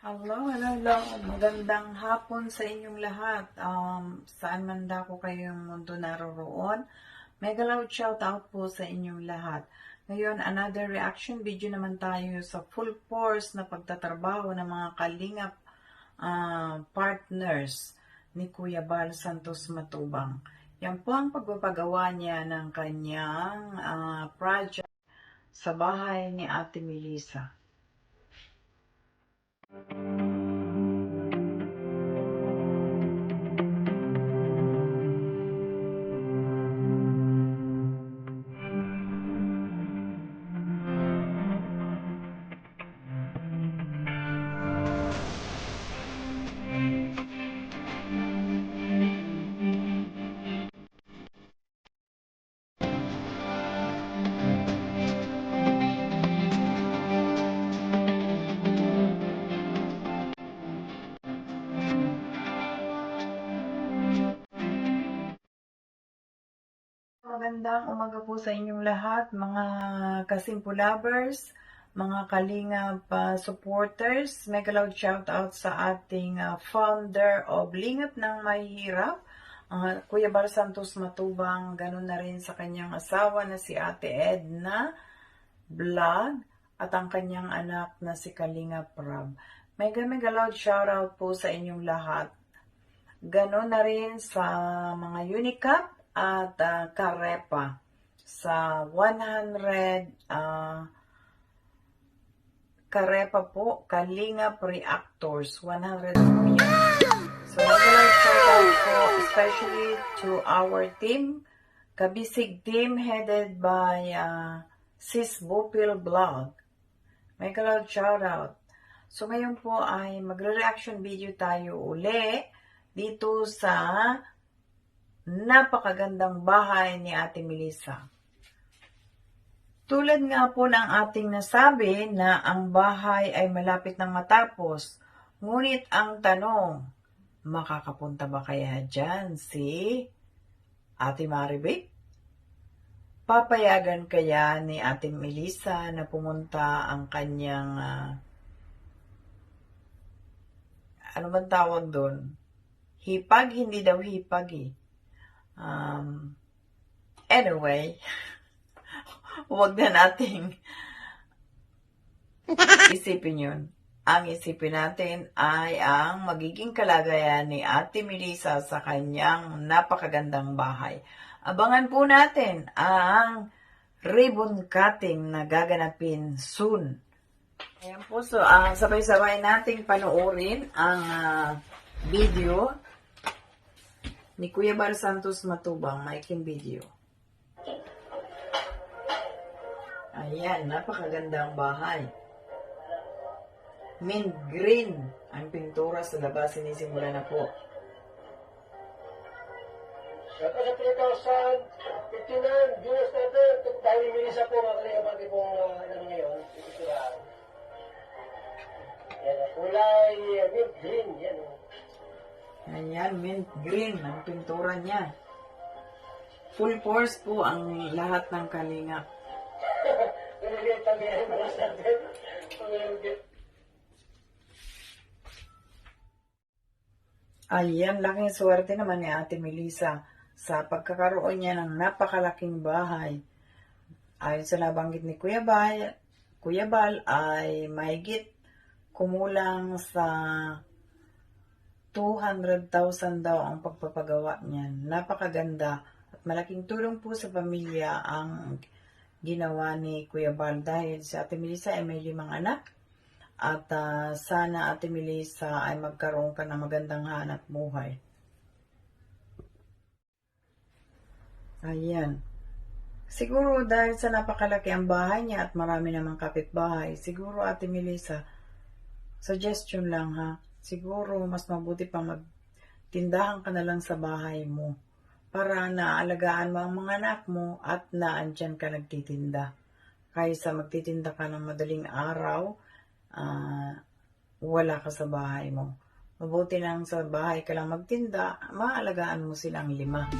Hello, hello, hello. Magandang hapon sa inyong lahat. Um, saan man dako kayong mundo naroroon. Mega loud shout out po sa inyong lahat. Ngayon, another reaction video naman tayo sa full force na pagtatrabaho ng mga kalingap ah, partners ni Kuya Bal Santos Matubang. Yan po ang pagpapagawa niya ng kanyang ah, project sa bahay ni Ate Melissa. Thank you. Magandang umaga po sa inyong lahat, mga kasimpo lovers, mga kalingap ah, supporters. Mega loud shout out sa ating ah, founder of Lingap ng Mahihirap, ah, Kuya Bar Santos Matubang, ganun na rin sa kanyang asawa na si Ate Edna Vlog at ang kanyang anak na si Kalinga Prab. Mega mega loud shout out po sa inyong lahat. Ganon na rin sa mga Unicap at ah, Karepa sa 100 ah, Karepa po, Kalingap Reactors, 100 po yan. So, regular shout especially to our team, Kabisig team headed by uh, Sis Bopil Blog. May loud shout out. So, ngayon po ay magre-reaction video tayo uli dito sa napakagandang bahay ni Ate Melissa. Tulad nga po ng ating nasabi na ang bahay ay malapit nang matapos, ngunit ang tanong, makakapunta ba kaya dyan si Ate Maribik? Papayagan kaya ni Ate Melissa na pumunta ang kanyang, ah, ano bang tawag doon? Hipag? Hindi daw hipag eh. Um, anyway, huwag na nating isipin yun. Ang isipin natin ay ang magiging kalagayan ni Ate Melissa sa kanyang napakagandang bahay. Abangan po natin ang ribbon cutting na gaganapin soon. Ayan po, so ah, sabay-sabay nating panoorin ang ah, video ni Kuya Bar Santos Matubang, maiking video. Ayan, napakagandang bahay. Mint green ang pintura sa labas, sinisimula na po. Sa 2059, viewers natin, dahil minisa po mga kalinga pati pong uh, ano ngayon, pipiturahan. Yan, kulay uh, mint green, yan. Ayan, mint green ang pintura niya. Full force po ang lahat ng yan. Naliliit. Ayan, laking swerte naman ni Ate Melissa sa pagkakaroon niya ng napakalaking bahay. Ayon sa nabanggit ni Kuya Bal, Kuya Bal ay mahigit kumulang sa 200,000 daw ang pagpapagawa niyan. Napakaganda at malaking tulong po sa pamilya ang ginawa ni Kuya Bal dahil si Ate Melissa ay may limang anak at ah, sana Ate Melissa ay magkaroon ka ng magandang hanap buhay. Ayan. Siguro dahil sa napakalaki ang bahay niya at marami namang kapitbahay, siguro Ate Melissa, suggestion lang ha, siguro mas mabuti pa magtindahan ka na lang sa bahay mo para naalagaan mo ang mga anak mo at naandyan ka nagtitinda. Kaysa magtitinda ka ng madaling araw, ah, wala ka sa bahay mo. Mabuti lang sa bahay ka lang magtinda, maalagaan mo silang lima.